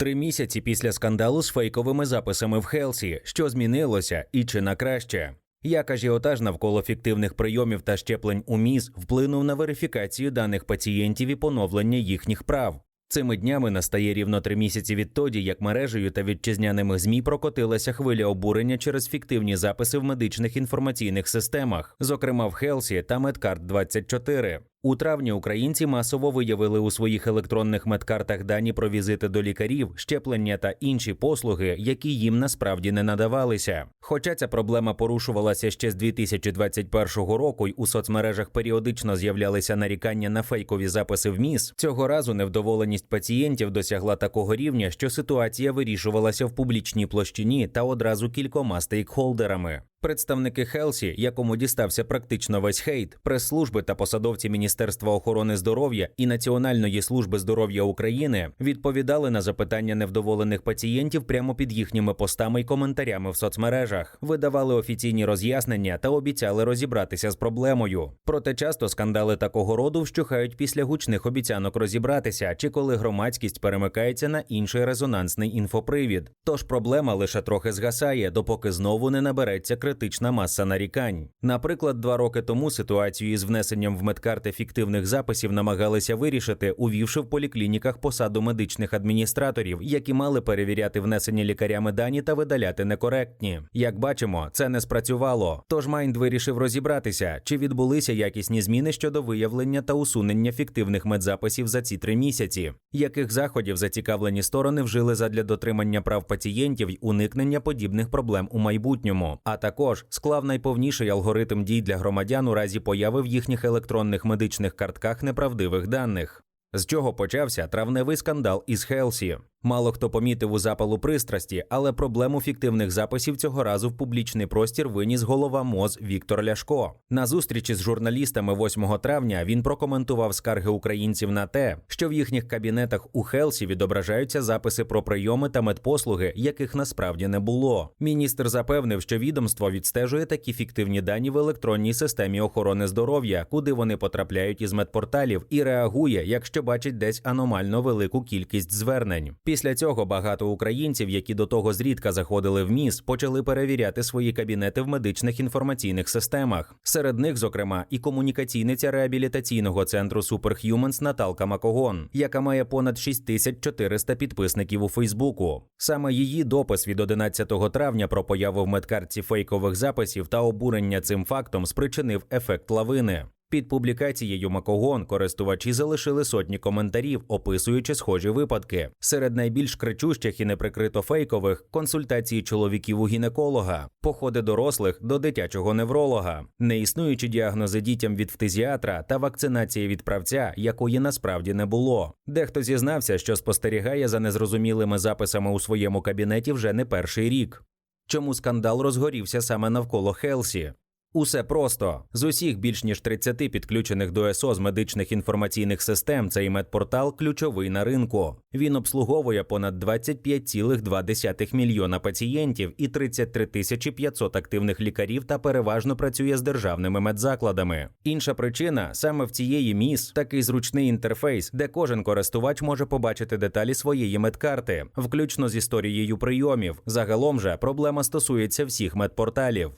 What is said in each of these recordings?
Три місяці після скандалу з фейковими записами в Хелсі, що змінилося і чи на краще. Як ажіотаж навколо фіктивних прийомів та щеплень у МІЗ вплинув на верифікацію даних пацієнтів і поновлення їхніх прав. Цими днями настає рівно три місяці відтоді, як мережею та вітчизняними змі прокотилася хвиля обурення через фіктивні записи в медичних інформаційних системах, зокрема в Хелсі та Медкарт 24 у травні українці масово виявили у своїх електронних медкартах дані про візити до лікарів, щеплення та інші послуги, які їм насправді не надавалися. Хоча ця проблема порушувалася ще з 2021 року, й у соцмережах періодично з'являлися нарікання на фейкові записи в МІС, цього разу невдоволеність пацієнтів досягла такого рівня, що ситуація вирішувалася в публічній площині та одразу кількома стейкхолдерами. Представники Хелсі, якому дістався практично весь хейт, прес-служби та посадовці Міністерства охорони здоров'я і Національної служби здоров'я України відповідали на запитання невдоволених пацієнтів прямо під їхніми постами й коментарями в соцмережах, видавали офіційні роз'яснення та обіцяли розібратися з проблемою. Проте часто скандали такого роду вщухають після гучних обіцянок розібратися, чи коли громадськість перемикається на інший резонансний інфопривід. Тож проблема лише трохи згасає, допоки знову не набереться критична маса нарікань. Наприклад, два роки тому ситуацію із внесенням в медкарти фіктивних записів намагалися вирішити, увівши в поліклініках посаду медичних адміністраторів, які мали перевіряти внесені лікарями дані та видаляти некоректні. Як бачимо, це не спрацювало. Тож Майнд вирішив розібратися, чи відбулися якісні зміни щодо виявлення та усунення фіктивних медзаписів за ці три місяці, яких заходів зацікавлені сторони вжили задля дотримання прав пацієнтів й уникнення подібних проблем у майбутньому. А також склав найповніший алгоритм дій для громадян у разі появи в їхніх електронних медичних картках неправдивих даних. З чого почався травневий скандал із Хелсі. Мало хто помітив у запалу пристрасті, але проблему фіктивних записів цього разу в публічний простір виніс голова МОЗ Віктор Ляшко. На зустрічі з журналістами 8 травня він прокоментував скарги українців на те, що в їхніх кабінетах у Хелсі відображаються записи про прийоми та медпослуги, яких насправді не було. Міністр запевнив, що відомство відстежує такі фіктивні дані в електронній системі охорони здоров'я, куди вони потрапляють із медпорталів, і реагує, якщо бачить десь аномально велику кількість звернень. Після цього багато українців, які до того зрідка заходили в МІС, почали перевіряти свої кабінети в медичних інформаційних системах. Серед них, зокрема, і комунікаційниця реабілітаційного центру Superhumans Наталка Макогон, яка має понад 6400 підписників у Фейсбуку. Саме її допис від 11 травня про появу в медкартці фейкових записів та обурення цим фактом спричинив ефект лавини. Під публікацією Макогон користувачі залишили сотні коментарів, описуючи схожі випадки. Серед найбільш кричущих і неприкрито фейкових консультації чоловіків у гінеколога, походи дорослих до дитячого невролога, неіснуючі діагнози дітям від фтизіатра та вакцинація від правця, якої насправді не було. Дехто зізнався, що спостерігає за незрозумілими записами у своєму кабінеті вже не перший рік. Чому скандал розгорівся саме навколо Хелсі? Усе просто з усіх більш ніж 30 підключених до ЕСО медичних інформаційних систем. Цей медпортал ключовий на ринку. Він обслуговує понад 25,2 мільйона пацієнтів і 33 тисячі 500 активних лікарів та переважно працює з державними медзакладами. Інша причина саме в цієї міс такий зручний інтерфейс, де кожен користувач може побачити деталі своєї медкарти, включно з історією прийомів. Загалом же проблема стосується всіх медпорталів.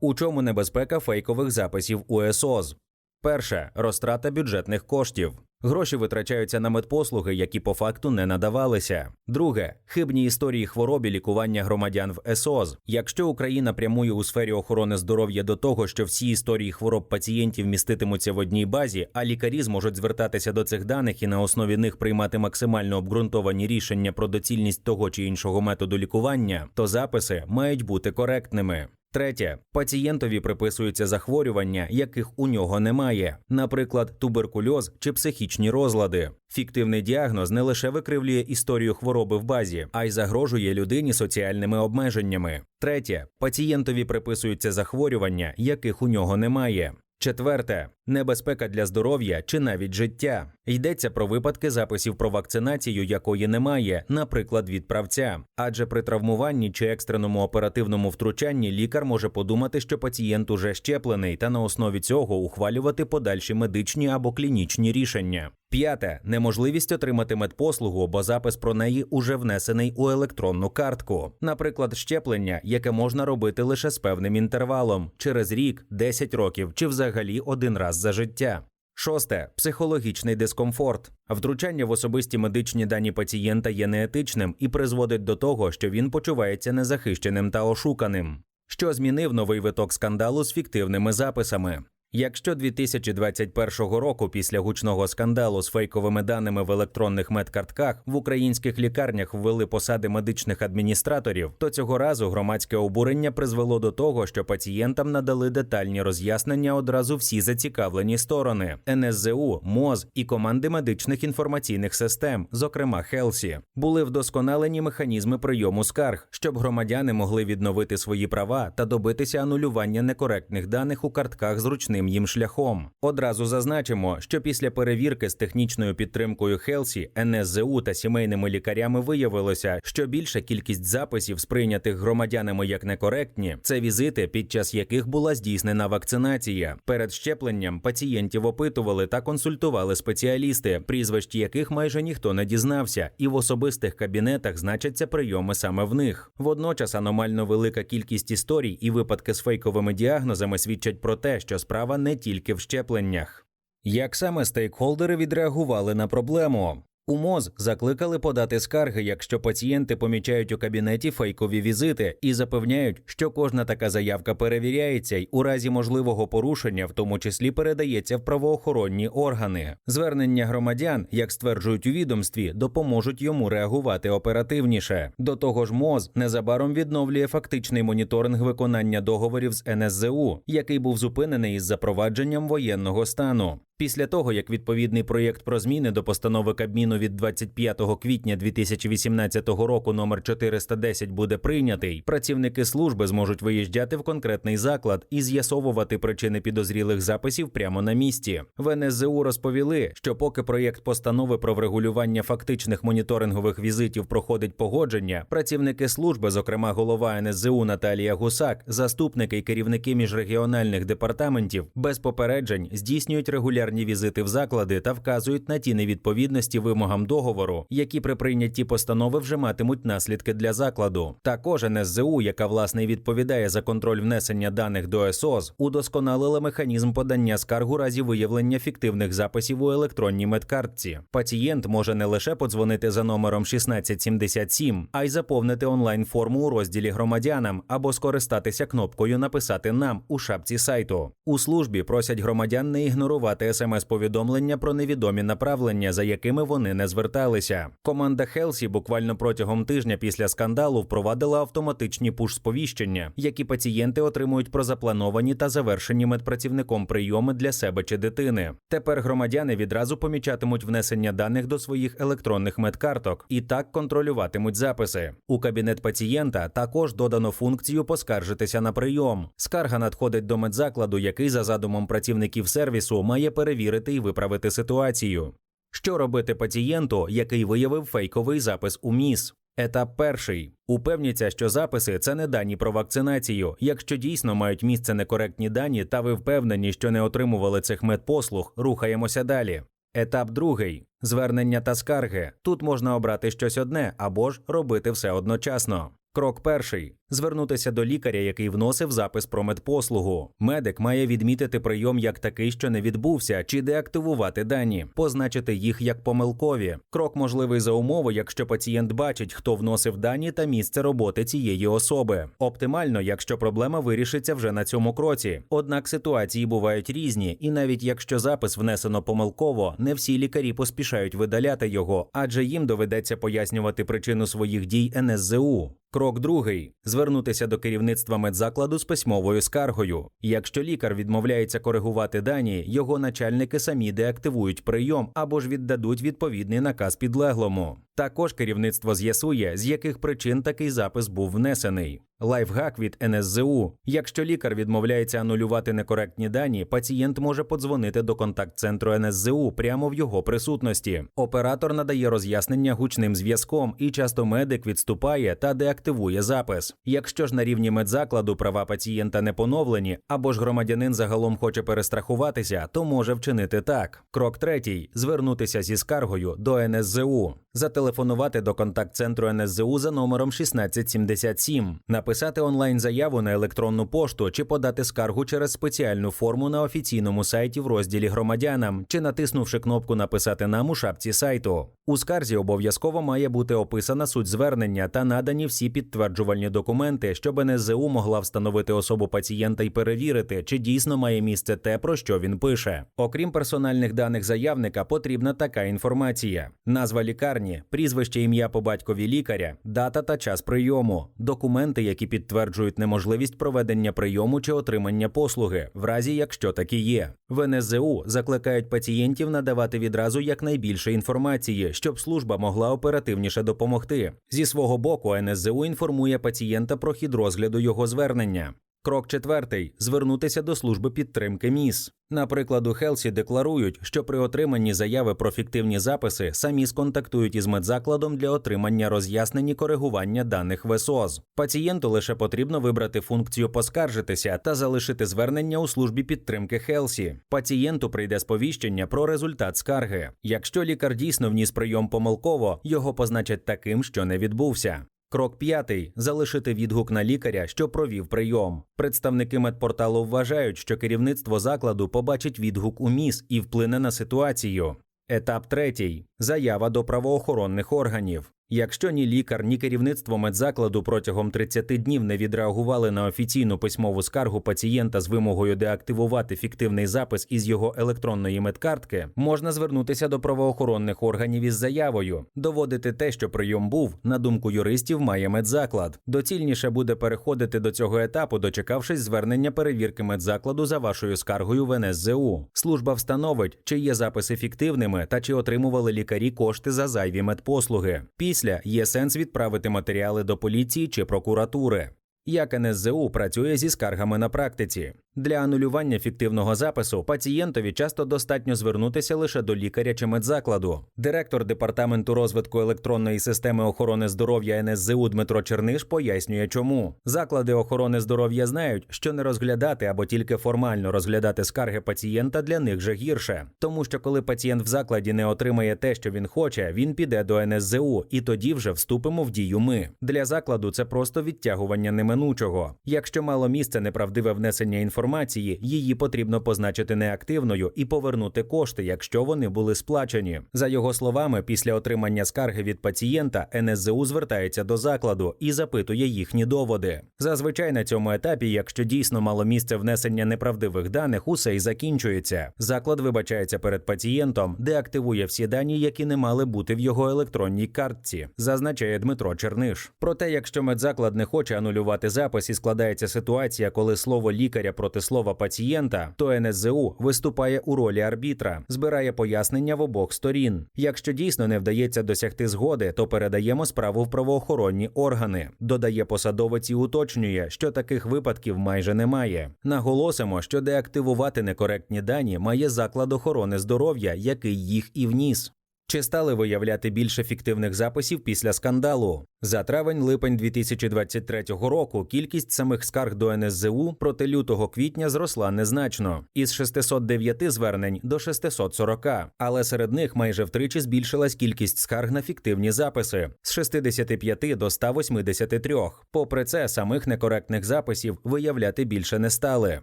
У чому небезпека фейкових записів у ЕСОЗ? Перше розтрата бюджетних коштів. Гроші витрачаються на медпослуги, які по факту не надавалися. Друге хибні історії хвороб і лікування громадян в ЕСОЗ. Якщо Україна прямує у сфері охорони здоров'я до того, що всі історії хвороб пацієнтів міститимуться в одній базі, а лікарі зможуть звертатися до цих даних і на основі них приймати максимально обґрунтовані рішення про доцільність того чи іншого методу лікування, то записи мають бути коректними. Третє, пацієнтові приписуються захворювання, яких у нього немає, наприклад, туберкульоз чи психічні розлади. Фіктивний діагноз не лише викривлює історію хвороби в базі, а й загрожує людині соціальними обмеженнями. Третє, пацієнтові приписуються захворювання, яких у нього немає. Четверте небезпека для здоров'я чи навіть життя. Йдеться про випадки записів про вакцинацію, якої немає, наприклад, від правця. Адже при травмуванні чи екстреному оперативному втручанні лікар може подумати, що пацієнт уже щеплений, та на основі цього ухвалювати подальші медичні або клінічні рішення. П'яте неможливість отримати медпослугу, бо запис про неї уже внесений у електронну картку. Наприклад, щеплення, яке можна робити лише з певним інтервалом через рік, 10 років чи взагалі один раз за життя. Шосте психологічний дискомфорт. Втручання в особисті медичні дані пацієнта є неетичним і призводить до того, що він почувається незахищеним та ошуканим. Що змінив новий виток скандалу з фіктивними записами. Якщо 2021 року після гучного скандалу з фейковими даними в електронних медкартках в українських лікарнях ввели посади медичних адміністраторів, то цього разу громадське обурення призвело до того, що пацієнтам надали детальні роз'яснення одразу всі зацікавлені сторони НСЗУ, МОЗ і команди медичних інформаційних систем, зокрема Хелсі, були вдосконалені механізми прийому скарг, щоб громадяни могли відновити свої права та добитися анулювання некоректних даних у картках зручним їм шляхом. Одразу зазначимо, що після перевірки з технічною підтримкою Хелсі, НСЗУ та сімейними лікарями виявилося, що більша кількість записів, сприйнятих громадянами як некоректні, це візити, під час яких була здійснена вакцинація. Перед щепленням пацієнтів опитували та консультували спеціалісти, прізвищ яких майже ніхто не дізнався, і в особистих кабінетах значаться прийоми саме в них. Водночас аномально велика кількість історій і випадки з фейковими діагнозами свідчать про те, що справа не тільки в щепленнях. Як саме стейкхолдери відреагували на проблему? У МОЗ закликали подати скарги, якщо пацієнти помічають у кабінеті фейкові візити і запевняють, що кожна така заявка перевіряється й у разі можливого порушення, в тому числі передається в правоохоронні органи. Звернення громадян, як стверджують у відомстві, допоможуть йому реагувати оперативніше. До того ж, МОЗ незабаром відновлює фактичний моніторинг виконання договорів з НСЗУ, який був зупинений із запровадженням воєнного стану. Після того, як відповідний проєкт про зміни до постанови Кабміну від 25 квітня 2018 року номер 410 буде прийнятий, працівники служби зможуть виїжджати в конкретний заклад і з'ясовувати причини підозрілих записів прямо на місці. В НСЗУ розповіли, що поки проєкт постанови про врегулювання фактичних моніторингових візитів проходить погодження, працівники служби, зокрема голова НСЗУ Наталія Гусак, заступники і керівники міжрегіональних департаментів, без попереджень здійснюють регулярні регулярні візити в заклади та вказують на ті невідповідності вимогам договору, які при прийнятті постанови вже матимуть наслідки для закладу. Також НСЗУ, яка власне відповідає за контроль внесення даних до СОЗ, удосконалила механізм подання скарг у разі виявлення фіктивних записів у електронній медкартці. Пацієнт може не лише подзвонити за номером 1677, а й заповнити онлайн форму у розділі громадянам або скористатися кнопкою Написати нам у шапці сайту. У службі просять громадян не ігнорувати смс-повідомлення про невідомі направлення, за якими вони не зверталися. Команда Хелсі буквально протягом тижня після скандалу впровадила автоматичні пуш-сповіщення, які пацієнти отримують про заплановані та завершені медпрацівником прийоми для себе чи дитини. Тепер громадяни відразу помічатимуть внесення даних до своїх електронних медкарток і так контролюватимуть записи. У кабінет пацієнта також додано функцію поскаржитися на прийом. Скарга надходить до медзакладу, який за задумом працівників сервісу має перевірити і виправити ситуацію. Що робити пацієнту, який виявив фейковий запис у МІС? Етап перший. Упевніться, що записи це не дані про вакцинацію. Якщо дійсно мають місце некоректні дані, та ви впевнені, що не отримували цих медпослуг, рухаємося далі. Етап другий звернення та скарги. Тут можна обрати щось одне або ж робити все одночасно. Крок перший звернутися до лікаря, який вносив запис про медпослугу. Медик має відмітити прийом як такий, що не відбувся, чи деактивувати дані, позначити їх як помилкові. Крок можливий за умови, якщо пацієнт бачить, хто вносив дані та місце роботи цієї особи. Оптимально, якщо проблема вирішиться вже на цьому кроці. Однак ситуації бувають різні, і навіть якщо запис внесено помилково, не всі лікарі поспішають видаляти його, адже їм доведеться пояснювати причину своїх дій НСЗУ. Крок другий звернутися до керівництва медзакладу з письмовою скаргою. Якщо лікар відмовляється коригувати дані, його начальники самі деактивують прийом або ж віддадуть відповідний наказ підлеглому. Також керівництво з'ясує, з яких причин такий запис був внесений. Лайфхак від НСЗУ. Якщо лікар відмовляється анулювати некоректні дані, пацієнт може подзвонити до контакт-центру НСЗУ прямо в його присутності. Оператор надає роз'яснення гучним зв'язком, і часто медик відступає та деактивує запис. Якщо ж на рівні медзакладу права пацієнта не поновлені, або ж громадянин загалом хоче перестрахуватися, то може вчинити так. Крок третій звернутися зі скаргою до НСЗУ, зателефонувати до контакт-центру НСЗУ за номером 1677, написати онлайн-заяву на електронну пошту чи подати скаргу через спеціальну форму на офіційному сайті в розділі громадянам, чи натиснувши кнопку Написати нам у шапці сайту. У скарзі обов'язково має бути описана суть звернення та надані всі підтверджувальні документи, щоб НСЗУ могла встановити особу пацієнта і перевірити, чи дійсно має місце те, про що він пише. Окрім персональних даних заявника, потрібна така інформація: назва лікарні, прізвище ім'я по батькові лікаря, дата та час прийому, документи, які підтверджують неможливість проведення прийому чи отримання послуги, в разі якщо такі є. В НСЗУ закликають пацієнтів надавати відразу якнайбільше інформації, щоб служба могла оперативніше допомогти. Зі свого боку, НСЗУ інформує пацієнта про хід розгляду його звернення. Крок четвертий звернутися до служби підтримки МІС. Наприклад, у Хелсі декларують, що при отриманні заяви про фіктивні записи самі сконтактують із медзакладом для отримання роз'яснень і коригування даних ВСОЗ. Пацієнту лише потрібно вибрати функцію поскаржитися та залишити звернення у службі підтримки Хелсі. Пацієнту прийде сповіщення про результат скарги. Якщо лікар дійсно вніс прийом помилково, його позначать таким, що не відбувся. Крок п'ятий залишити відгук на лікаря, що провів прийом. Представники медпорталу вважають, що керівництво закладу побачить відгук у МІС і вплине на ситуацію. Етап третій заява до правоохоронних органів. Якщо ні лікар, ні керівництво медзакладу протягом 30 днів не відреагували на офіційну письмову скаргу пацієнта з вимогою деактивувати фіктивний запис із його електронної медкартки, можна звернутися до правоохоронних органів із заявою, доводити те, що прийом був, на думку юристів, має медзаклад. Доцільніше буде переходити до цього етапу, дочекавшись звернення перевірки медзакладу за вашою скаргою в НСЗУ. Служба встановить, чи є записи фіктивними та чи отримували лікарі кошти за зайві медпослуги. Після є сенс відправити матеріали до поліції чи прокуратури. Як НСЗУ працює зі скаргами на практиці. Для анулювання фіктивного запису пацієнтові часто достатньо звернутися лише до лікаря чи медзакладу. Директор департаменту розвитку електронної системи охорони здоров'я НСЗУ Дмитро Черниш пояснює, чому заклади охорони здоров'я знають, що не розглядати або тільки формально розглядати скарги пацієнта для них же гірше, тому що коли пацієнт в закладі не отримає те, що він хоче, він піде до НСЗУ, і тоді вже вступимо в дію. Ми для закладу це просто відтягування неминучого. Якщо мало місце неправдиве внесення інформації інформації, її потрібно позначити неактивною і повернути кошти, якщо вони були сплачені. За його словами, після отримання скарги від пацієнта НСЗУ звертається до закладу і запитує їхні доводи. Зазвичай на цьому етапі, якщо дійсно мало місце внесення неправдивих даних, усе й закінчується. Заклад вибачається перед пацієнтом, деактивує всі дані, які не мали бути в його електронній картці, зазначає Дмитро Черниш. Проте, якщо медзаклад не хоче анулювати запис і складається ситуація, коли слово лікаря проти проти слова пацієнта, то НСЗУ виступає у ролі арбітра, збирає пояснення в обох сторін. Якщо дійсно не вдається досягти згоди, то передаємо справу в правоохоронні органи. Додає посадовець і уточнює, що таких випадків майже немає. Наголосимо, що деактивувати некоректні дані має заклад охорони здоров'я, який їх і вніс. Чи стали виявляти більше фіктивних записів після скандалу? За травень-липень 2023 року кількість самих скарг до НСЗУ проти лютого квітня зросла незначно із 609 звернень до 640, але серед них майже втричі збільшилась кількість скарг на фіктивні записи з 65 до 183. Попри це, самих некоректних записів виявляти більше не стали.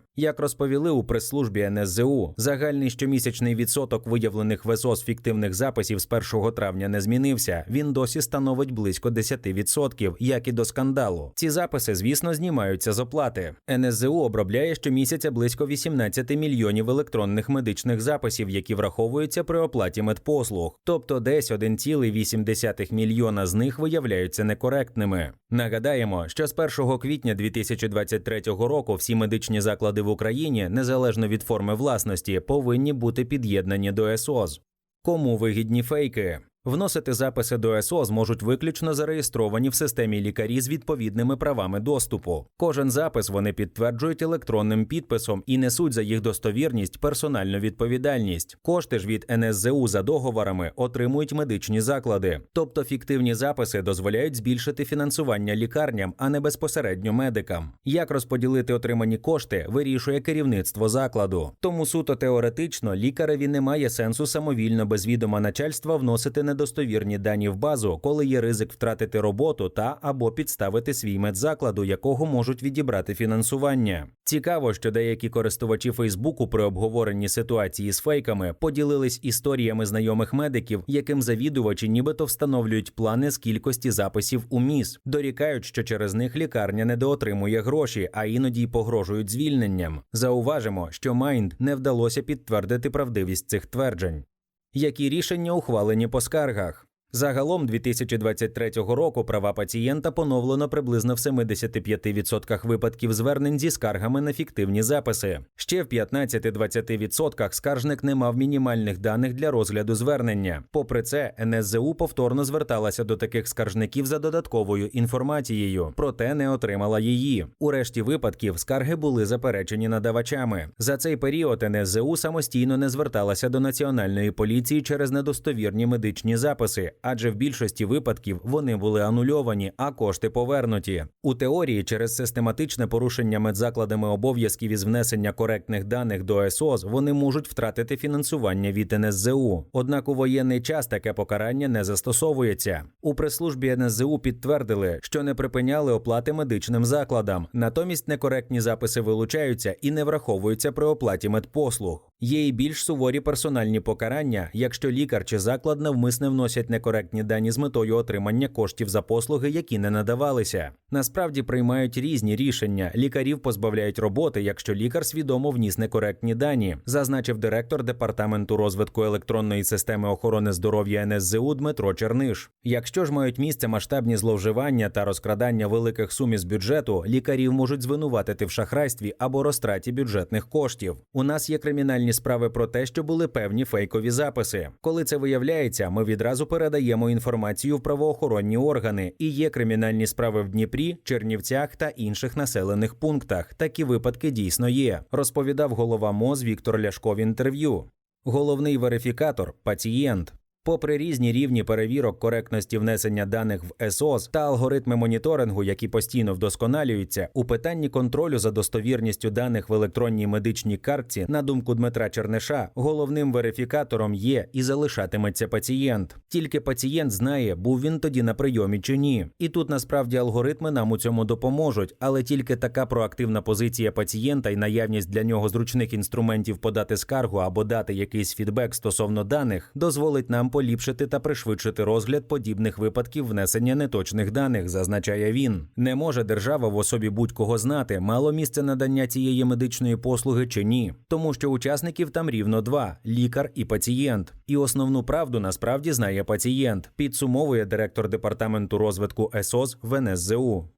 Як розповіли у прес-службі НСЗУ, загальний щомісячний відсоток виявлених ВСО фіктивних записів з 1 травня не змінився. Він досі становить близько 10%, як і до скандалу. Ці записи, звісно, знімаються з оплати. НСЗУ обробляє щомісяця близько 18 мільйонів електронних медичних записів, які враховуються при оплаті медпослуг, тобто десь 1,8 мільйона з них виявляються некоректними. Нагадаємо, що з 1 квітня 2023 року всі медичні заклади в Україні, незалежно від форми власності, повинні бути під'єднані до СОЗ. Кому вигідні фейки? Вносити записи до СО зможуть виключно зареєстровані в системі лікарі з відповідними правами доступу. Кожен запис вони підтверджують електронним підписом і несуть за їх достовірність персональну відповідальність. Кошти ж від НСЗУ за договорами отримують медичні заклади. Тобто фіктивні записи дозволяють збільшити фінансування лікарням, а не безпосередньо медикам. Як розподілити отримані кошти, вирішує керівництво закладу. Тому суто теоретично лікареві немає сенсу самовільно без відома начальства вносити недостовірні дані в базу, коли є ризик втратити роботу та або підставити свій медзаклад, у якого можуть відібрати фінансування. Цікаво, що деякі користувачі Фейсбуку при обговоренні ситуації з фейками поділились історіями знайомих медиків, яким завідувачі нібито встановлюють плани з кількості записів у МІС, дорікають, що через них лікарня недоотримує гроші, а іноді й погрожують звільненням. Зауважимо, що Майнд не вдалося підтвердити правдивість цих тверджень. Які рішення ухвалені по скаргах? Загалом 2023 року права пацієнта поновлено приблизно в 75% випадків звернень зі скаргами на фіктивні записи. Ще в 15-20% скаржник не мав мінімальних даних для розгляду звернення. Попри це, НСЗУ повторно зверталася до таких скаржників за додатковою інформацією, проте не отримала її. У решті випадків скарги були заперечені надавачами. За цей період НСЗУ самостійно не зверталася до національної поліції через недостовірні медичні записи, адже в більшості випадків вони були анульовані, а кошти повернуті. У теорії, через систематичне порушення медзакладами обов'язків із внесення коректних даних до СОЗ, вони можуть втратити фінансування від НСЗУ. Однак у воєнний час таке покарання не застосовується. У прес-службі НСЗУ підтвердили, що не припиняли оплати медичним закладам. Натомість некоректні записи вилучаються і не враховуються при оплаті медпослуг. Є і більш суворі персональні покарання, якщо лікар чи заклад навмисне вносять некоректні дані з метою отримання коштів за послуги, які не надавалися. Насправді приймають різні рішення. Лікарів позбавляють роботи, якщо лікар свідомо вніс некоректні дані, зазначив директор департаменту розвитку електронної системи охорони здоров'я НСЗУ Дмитро Черниш. Якщо ж мають місце масштабні зловживання та розкрадання великих сум із бюджету, лікарів можуть звинуватити в шахрайстві або розтраті бюджетних коштів. У нас є кримінальні справи про те, що були певні фейкові записи. Коли це виявляється, ми відразу передаємо інформацію в правоохоронні органи. І є кримінальні справи в Дніпрі, Чернівцях та інших населених пунктах. Такі випадки дійсно є, розповідав голова МОЗ Віктор Ляшко в інтерв'ю. Головний верифікатор пацієнт. Попри різні рівні перевірок коректності внесення даних в СОЗ та алгоритми моніторингу, які постійно вдосконалюються, у питанні контролю за достовірністю даних в електронній медичній картці, на думку Дмитра Черниша, головним верифікатором є і залишатиметься пацієнт. Тільки пацієнт знає, був він тоді на прийомі чи ні. І тут насправді алгоритми нам у цьому допоможуть, але тільки така проактивна позиція пацієнта і наявність для нього зручних інструментів подати скаргу або дати якийсь фідбек стосовно даних дозволить нам поліпшити та пришвидшити розгляд подібних випадків внесення неточних даних, зазначає він. Не може держава в особі будь-кого знати, мало місце надання цієї медичної послуги чи ні, тому що учасників там рівно два лікар і пацієнт. І основну правду насправді знає пацієнт, підсумовує директор департаменту розвитку ЕСОЗ в НСЗУ.